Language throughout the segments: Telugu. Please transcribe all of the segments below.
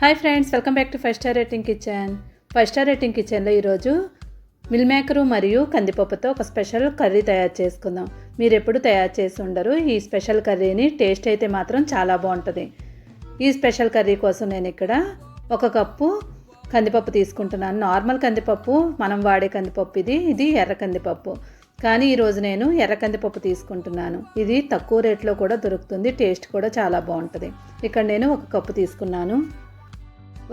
Hi friends welcome back to five star rating kitchen five star rating కిచెన్లో ఈరోజు మిల్ మేకరు మరియు కందిపప్పుతో ఒక స్పెషల్ కర్రీ తయారు చేసుకుందాం. మీరు ఎప్పుడు తయారు చేసి ఉండరు. ఈ స్పెషల్ కర్రీని టేస్ట్ అయితే మాత్రం చాలా బాగుంటుంది. ఈ స్పెషల్ కర్రీ కోసం నేను ఇక్కడ ఒక కప్పు కందిపప్పు తీసుకుంటున్నాను. నార్మల్ కందిపప్పు మనం వాడే కందిపప్పు ఇది. ఇది ఎర్ర కందిపప్పు. కానీ ఈరోజు నేను ఎర్ర కందిపప్పు తీసుకుంటున్నాను. ఇది తక్కువ రేట్లో కూడా దొరుకుతుంది. టేస్ట్ కూడా చాలా బాగుంటుంది. ఇక్కడ నేను ఒక కప్పు తీసుకున్నాను.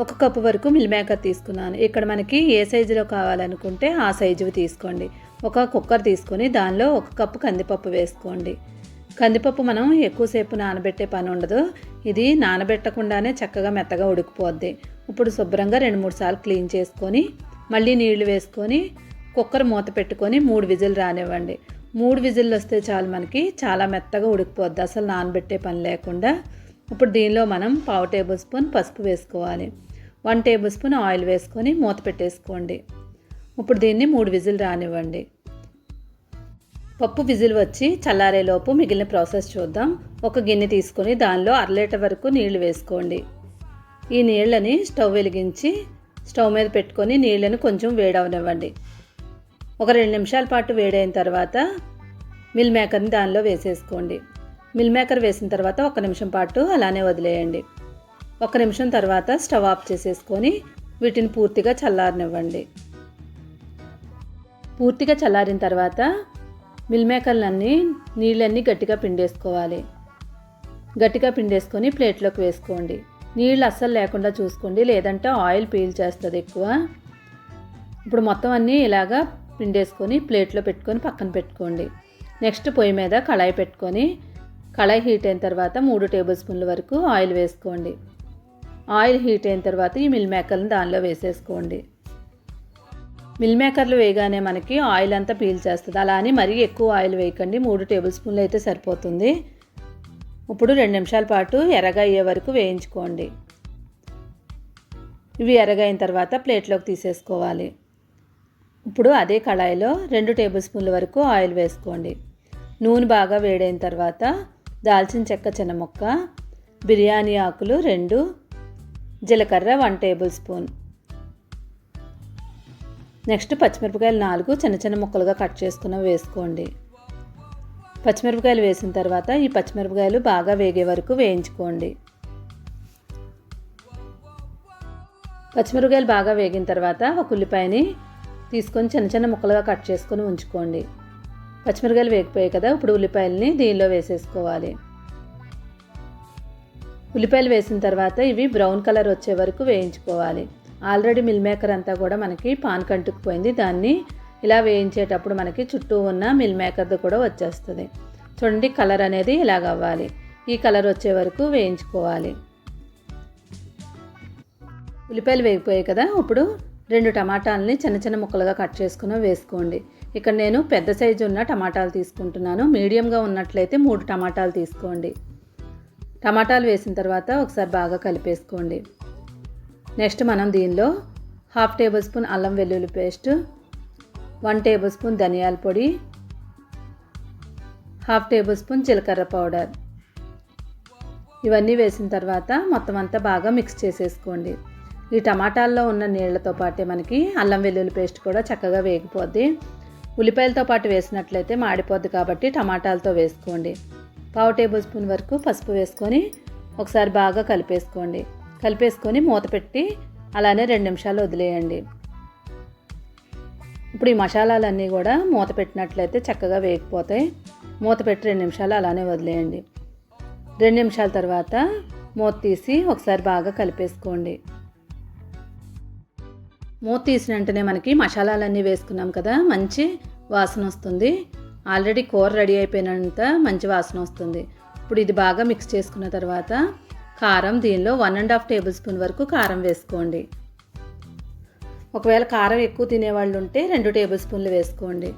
ఒక కప్పు వరకు మిల్ మేకర్ తీసుకున్నాను. ఇక్కడ మనకి ఏ సైజులో కావాలనుకుంటే ఆ సైజువి తీసుకోండి. ఒక కుక్కర్ తీసుకొని దానిలో ఒక కప్పు కందిపప్పు వేసుకోండి. కందిపప్పు మనం ఎక్కువసేపు నానబెట్టే పని ఉండదు. ఇది నానబెట్టకుండానే చక్కగా మెత్తగా ఉడికిపోద్ది. ఇప్పుడు శుభ్రంగా రెండు మూడు సార్లు క్లీన్ చేసుకొని మళ్ళీ నీళ్ళు వేసుకొని కుక్కర్ మూత పెట్టుకొని మూడు విజిల్ రానివ్వండి. మూడు విజిల్లు వస్తే చాలు మనకి చాలా మెత్తగా ఉడికిపోద్ది. అసలు నానబెట్టే పని లేకుండా. ఇప్పుడు దీనిలో మనం పావు టేబుల్ స్పూన్ పసుపు వేసుకోవాలి. వన్ టేబుల్ స్పూన్ ఆయిల్ వేసుకొని మూత పెట్టేసుకోండి. ఇప్పుడు దీన్ని మూడు విజిల్ రానివ్వండి. పప్పు విజిల్ వచ్చి చల్లారేలోపు మిగిలిన ప్రాసెస్ చూద్దాం. ఒక గిన్నె తీసుకొని దానిలో అర లీటర్ వరకు నీళ్ళు వేసుకోండి. ఈ నీళ్ళని స్టవ్ వెలిగించి స్టవ్ మీద పెట్టుకొని నీళ్ళని కొంచెం వేడవనివ్వండి. ఒక రెండు నిమిషాల పాటు వేడైన తర్వాత మిల్ మేకర్ని దానిలో వేసేసుకోండి. మిల్ మేకర్ వేసిన తర్వాత ఒక నిమిషం పాటు అలానే వదిలేయండి. ఒక నిమిషం తర్వాత స్టవ్ ఆఫ్ చేసేసుకొని వీటిని పూర్తిగా చల్లారనివ్వండి. పూర్తిగా చల్లారిన తర్వాత మిల్ మేకర్లన్నీ నీళ్ళన్నీ గట్టిగా పిండేసుకోవాలి. గట్టిగా పిండేసుకొని ప్లేట్లోకి వేసుకోండి. నీళ్ళు అస్సలు లేకుండా చూసుకోండి. లేదంటే ఆయిల్ పీల్ చేస్తుంది ఎక్కువ. ఇప్పుడు మొత్తం అన్నీ ఇలాగా పిండేసుకొని ప్లేట్లో పెట్టుకొని పక్కన పెట్టుకోండి. నెక్స్ట్ పొయ్యి మీద కళాయి పెట్టుకొని కళాయి హీట్ అయిన తర్వాత మూడు టేబుల్ స్పూన్ల వరకు ఆయిల్ వేసుకోండి. ఆయిల్ హీట్ అయిన తర్వాత ఈ మిల్ మేకర్ని దానిలో వేసేసుకోండి. మిల్ మేకర్లు వేయగానే మనకి ఆయిల్ అంతా పీల్చేస్తుంది అలా అని మరీ ఎక్కువ ఆయిల్ వేయకండి. మూడు టేబుల్ స్పూన్లు అయితే సరిపోతుంది. ఇప్పుడు రెండు నిమిషాల పాటు ఎర్రగా అయ్యే వరకు వేయించుకోండి. ఇవి ఎర్రగైన తర్వాత ప్లేట్లోకి తీసేసుకోవాలి. ఇప్పుడు అదే కళాయిలో రెండు టేబుల్ స్పూన్ల వరకు ఆయిల్ వేసుకోండి. నూనె బాగా వేడైన తర్వాత దాల్చిన చెక్క చిన్న ముక్క బిర్యానీ ఆకులు రెండు జీలకర్ర వన్ టేబుల్ స్పూన్. నెక్స్ట్ పచ్చిమిరపకాయలు నాలుగు చిన్న చిన్న ముక్కలుగా కట్ చేసుకున్న వేసుకోండి. పచ్చిమిరపకాయలు వేసిన తర్వాత ఈ పచ్చిమిరపకాయలు బాగా వేగే వరకు వేయించుకోండి. పచ్చిమిరపకాయలు బాగా వేగిన తర్వాత ఒక ఉల్లిపాయని తీసుకొని చిన్న చిన్న ముక్కలుగా కట్ చేసుకొని ఉంచుకోండి. పచ్చిమిరపకాయలు వేగిపోయాయి కదా ఇప్పుడు ఉల్లిపాయలని దీనిలో వేసేసుకోవాలి. ఉల్లిపాయలు వేసిన తర్వాత ఇవి బ్రౌన్ కలర్ వచ్చే వరకు వేయించుకోవాలి. ఆల్రెడీ మిల్ మేకర్ అంతా కూడా మనకి పాన్ కంటుకుపోయింది. దాన్ని ఇలా వేయించేటప్పుడు మనకి చుట్టూ ఉన్న మిల్ మేకర్ది కూడా వచ్చేస్తుంది. చూడండి కలర్ అనేది ఇలాగ అవ్వాలి. ఈ కలర్ వచ్చే వరకు వేయించుకోవాలి. ఉల్లిపాయలు వేగిపోయాయి కదా ఇప్పుడు రెండు టమాటాలని చిన్న చిన్న ముక్కలుగా కట్ చేసుకుని వేసుకోండి. ఇక్కడ నేను పెద్ద సైజు ఉన్న టమాటాలు తీసుకుంటున్నాను. మీడియంగా ఉన్నట్లయితే మూడు టమాటాలు తీసుకోండి. టమాటాలు వేసిన తర్వాత ఒకసారి బాగా కలిపేసుకోండి. నెక్స్ట్ మనం దీనిలో హాఫ్ టేబుల్ స్పూన్ అల్లం వెల్లుల్లి పేస్ట్ వన్ టేబుల్ స్పూన్ ధనియాల పొడి హాఫ్ టేబుల్ స్పూన్ జీలకర్ర పౌడర్. ఇవన్నీ వేసిన తర్వాత మొత్తం అంతా బాగా మిక్స్ చేసేసుకోండి. ఈ టమాటాల్లో ఉన్న నీళ్ళతో పాటే మనకి అల్లం వెల్లుల్లి పేస్ట్ కూడా చక్కగా వేగిపోద్ది. ఉల్లిపాయలతో పాటు వేసినట్లయితే మాడిపోద్ది కాబట్టి టమాటాలతో వేసుకోండి. పావు టేబుల్ స్పూన్ వరకు పసుపు వేసుకొని ఒకసారి బాగా కలిపేసుకోండి. కలిపేసుకొని మూత పెట్టి అలానే రెండు నిమిషాలు వదిలేయండి. ఇప్పుడు ఈ మసాలాలన్నీ కూడా మూత పెట్టినట్లయితే చక్కగా వేగిపోతాయి. మూత పెట్టి రెండు నిమిషాలు అలానే వదిలేయండి. రెండు నిమిషాల తర్వాత మూత తీసి ఒకసారి బాగా కలిపేసుకోండి. మూత తీసిన వెంటనే మనకి మసాలాలన్నీ వేసుకున్నాం కదా మంచి వాసన వస్తుంది. ఆల్రెడీ కూర రెడీ అయిపోయినంత మంచి వాసన వస్తుంది. ఇప్పుడు ఇది బాగా మిక్స్ చేసుకున్న తర్వాత కారం దీనిలో one and half tablespoon వరకు కారం వేసుకోండి. ఒకవేళ కారం ఎక్కువ తినేవాళ్ళు ఉంటే రెండు టేబుల్ స్పూన్లు వేసుకోండి.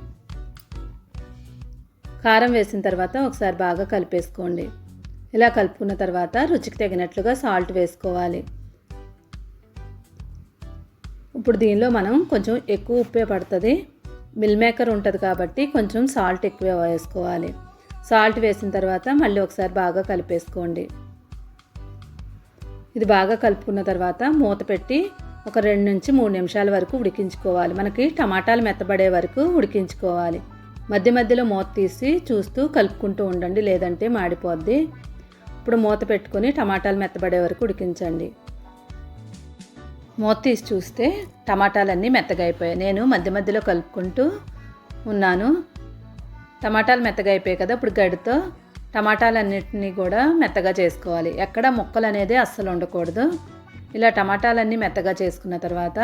కారం వేసిన తర్వాత ఒకసారి బాగా కలిపేసుకోండి. ఇలా కలుపుకున్న తర్వాత రుచికి తగినట్లుగా సాల్ట్ వేసుకోవాలి. ఇప్పుడు దీనిలో మనం కొంచెం ఎక్కువ ఉప్పే పడుతుంది. మిల్ మేకర్ ఉంటుంది కాబట్టి కొంచెం సాల్ట్ ఎక్కువ వేసుకోవాలి. సాల్ట్ వేసిన తర్వాత మళ్ళీ ఒకసారి బాగా కలిపేసుకోండి. ఇది బాగా కలుపుకున్న తర్వాత మూత పెట్టి ఒక రెండు నుంచి మూడు నిమిషాల వరకు ఉడికించుకోవాలి. మనకి టమాటాలు మెత్తబడే వరకు ఉడికించుకోవాలి. మధ్య మధ్యలో మూత తీసి చూస్తూ కలుపుకుంటూ ఉండండి లేదంటే మాడిపోద్ది. ఇప్పుడు మూత పెట్టుకొని టమాటాలు మెత్తబడే వరకు ఉడికించండి. మూత తీసి చూస్తే టమాటాలన్నీ మెత్తగా అయిపోయాయి నేను మధ్య మధ్యలో కలుపుకుంటూ ఉన్నాను. టమాటాలు మెత్తగా అయిపోయాయి కదా ఇప్పుడు గడితో టమాటాలన్నింటినీ కూడా మెత్తగా చేసుకోవాలి. ఎక్కడ ముక్కలు అనేది అస్సలు ఉండకూడదు. ఇలా టమాటాలన్నీ మెత్తగా చేసుకున్న తర్వాత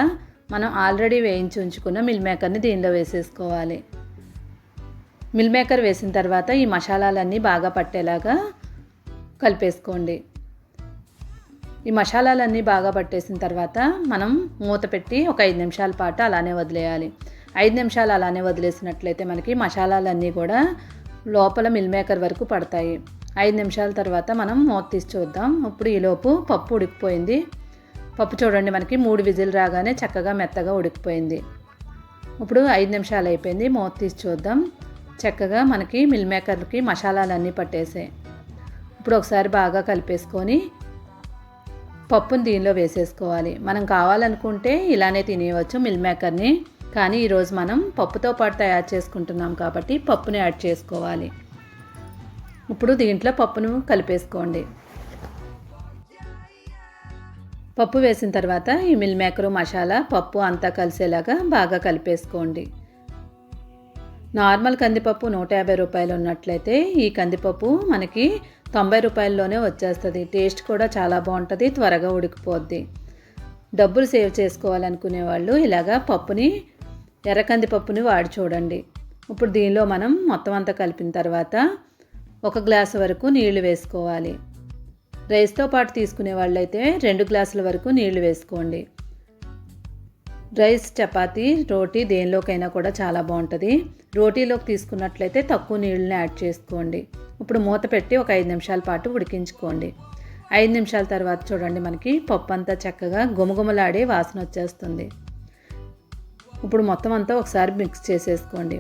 మనం ఆల్రెడీ వేయించి ఉంచుకున్న మిల్ మేకర్ని దీనిలో వేసేసుకోవాలి. మిల్ మేకర్ వేసిన తర్వాత ఈ మసాలాలన్నీ బాగా పట్టేలాగా కలిపేసుకోండి. ఈ మసాలాలన్నీ బాగా పట్టేసిన తర్వాత మనం మూత పెట్టి ఒక ఐదు నిమిషాల పాటు అలానే వదిలేయాలి. ఐదు నిమిషాలు అలానే వదిలేసినట్లయితే మనకి మసాలాలన్నీ కూడా లోపల మిల్ మేకర్ వరకు పడతాయి. ఐదు నిమిషాల తర్వాత మనం మూత తీసి చూద్దాం. ఇప్పుడు ఈలోపు పప్పు ఉడికిపోయింది. పప్పు చూడండి మనకి మూడు విజిల్ రాగానే చక్కగా మెత్తగా ఉడికిపోయింది. ఇప్పుడు ఐదు నిమిషాలు అయిపోయింది మూత తీసి చూద్దాం. చక్కగా మనకి మిల్ మేకర్కి మసాలాలన్నీ పట్టేసాయి. ఇప్పుడు ఒకసారి బాగా కలిపేసుకొని పప్పుని దీనిలో వేసేసుకోవాలి. మనం కావాలనుకుంటే ఇలానే తినేయవచ్చు మిల్ మేకర్ని. కానీ ఈరోజు మనం పప్పుతో పాటు తయారు చేసుకుంటున్నాం కాబట్టి పప్పుని యాడ్ చేసుకోవాలి. ఇప్పుడు దీంట్లో పప్పును కలిపేసుకోండి. పప్పు వేసిన తర్వాత ఈ మిల్ మేకరు మసాలా పప్పు అంతా కలిసేలాగా బాగా కలిపేసుకోండి. నార్మల్ కందిపప్పు నూట యాభై రూపాయలు ఉన్నట్లయితే ఈ కందిపప్పు మనకి తొంభై రూపాయల్లోనే వచ్చేస్తుంది. టేస్ట్ కూడా చాలా బాగుంటుంది త్వరగా ఉడికిపోద్ది. డబ్బులు సేవ్ చేసుకోవాలనుకునే వాళ్ళు ఇలాగా పప్పుని ఎర్రకంది పప్పుని వాడి చూడండి. ఇప్పుడు దీనిలో మనం మొత్తం అంతా కలిపిన తర్వాత ఒక గ్లాసు వరకు నీళ్ళు వేసుకోవాలి. రైస్తో పాటు తీసుకునే వాళ్ళైతే రెండు గ్లాసుల వరకు నీళ్ళు వేసుకోండి. రైస్ చపాతీ రోటీ దేనిలోకైనా కూడా చాలా బాగుంటుంది. రోటీలోకి తీసుకున్నట్లయితే తక్కువ నీళ్ళని యాడ్ చేసుకోండి. ఇప్పుడు మూత పెట్టి ఒక ఐదు నిమిషాల పాటు ఉడికించుకోండి. ఐదు నిమిషాల తర్వాత చూడండి మనకి పప్పు అంతా చక్కగా గుమగుమలాడే వాసన వచ్చేస్తుంది. ఇప్పుడు మొత్తం అంతా ఒకసారి మిక్స్ చేసేసుకోండి.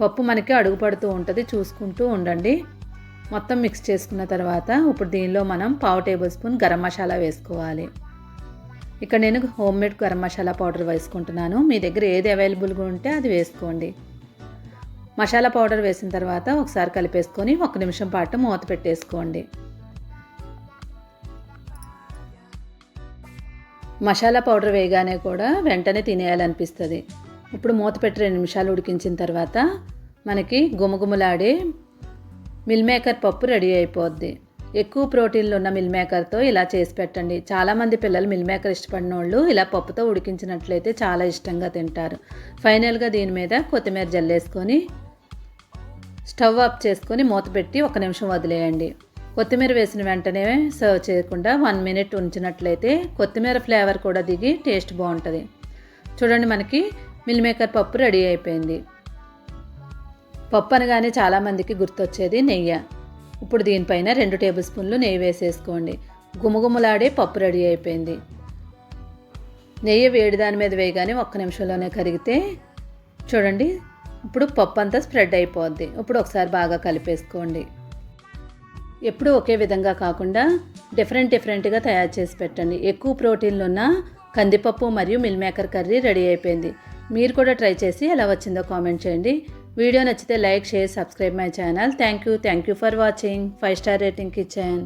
పప్పు మనకి అడుగు పడుతూ ఉంటుంది చూసుకుంటూ ఉండండి. మొత్తం మిక్స్ చేసుకున్న తర్వాత ఇప్పుడు దీనిలో మనం పావు టేబుల్ స్పూన్ గరం మసాలా వేసుకోవాలి. ఇక్కడ నేను homemade garam masala powder వేసుకుంటున్నాను. మీ దగ్గర ఏది అవైలబుల్గా ఉంటే అది వేసుకోండి. మసాలా పౌడర్ వేసిన తర్వాత ఒకసారి కలిపేసుకొని ఒక నిమిషం పాటు మూత పెట్టేసుకోండి. మసాలా పౌడర్ వేయగానే కూడా వెంటనే తినేయాలనిపిస్తుంది. ఇప్పుడు మూత పెట్టి రెండు నిమిషాలు ఉడికించిన తర్వాత మనకి గుమగుమలాడే మిల్ మేకర్ పప్పు రెడీ అయిపోద్ది. ఎక్కువ ప్రోటీన్లు ఉన్న మిల్ మేకర్తో ఇలా చేసి పెట్టండి. చాలామంది పిల్లలు మిల్ మేకర్ ఇష్టపడిన వాళ్ళు ఇలా పప్పుతో ఉడికించినట్లయితే చాలా ఇష్టంగా తింటారు. ఫైనల్గా దీని మీద కొత్తిమీర జల్లేసుకొని స్టవ్ ఆఫ్ చేసుకొని మూత పెట్టి ఒక నిమిషం వదిలేయండి. కొత్తిమీర వేసిన వెంటనే సర్వ్ చేయకుండా వన్ మినిట్ ఉంచినట్లయితే కొత్తిమీర ఫ్లేవర్ కూడా దిగి టేస్ట్ బాగుంటుంది. చూడండి మనకి మిల్ మేకర్ పప్పు రెడీ అయిపోయింది. పప్పు అనగానే చాలామందికి గుర్తొచ్చేది నెయ్యి. ఇప్పుడు దీనిపైన రెండు టేబుల్ స్పూన్లు నెయ్యి వేసేసుకోండి. గుమగుమలాడే పప్పు రెడీ అయిపోయింది. నెయ్యి వేడి దాని మీద వేయగానే ఒక్క నిమిషంలోనే కరిగితే చూడండి ఇప్పుడు పప్పు అంతా స్ప్రెడ్ అయిపోద్ది. ఇప్పుడు ఒకసారి బాగా కలిపేసుకోండి. ఎప్పుడూ ఒకే విధంగా కాకుండా డిఫరెంట్ డిఫరెంట్గా తయారు చేసి పెట్టండి. ఎక్కువ ప్రోటీన్లు ఉన్న కందిపప్పు మరియు మిల్ మేకర్ కర్రీ రెడీ అయిపోయింది. మీరు కూడా ట్రై చేసి ఎలా వచ్చిందో కామెంట్ చేయండి. వీడియో నచ్చితే like share subscribe my channel. Thank you thank you for watching. Five star rating kitchen.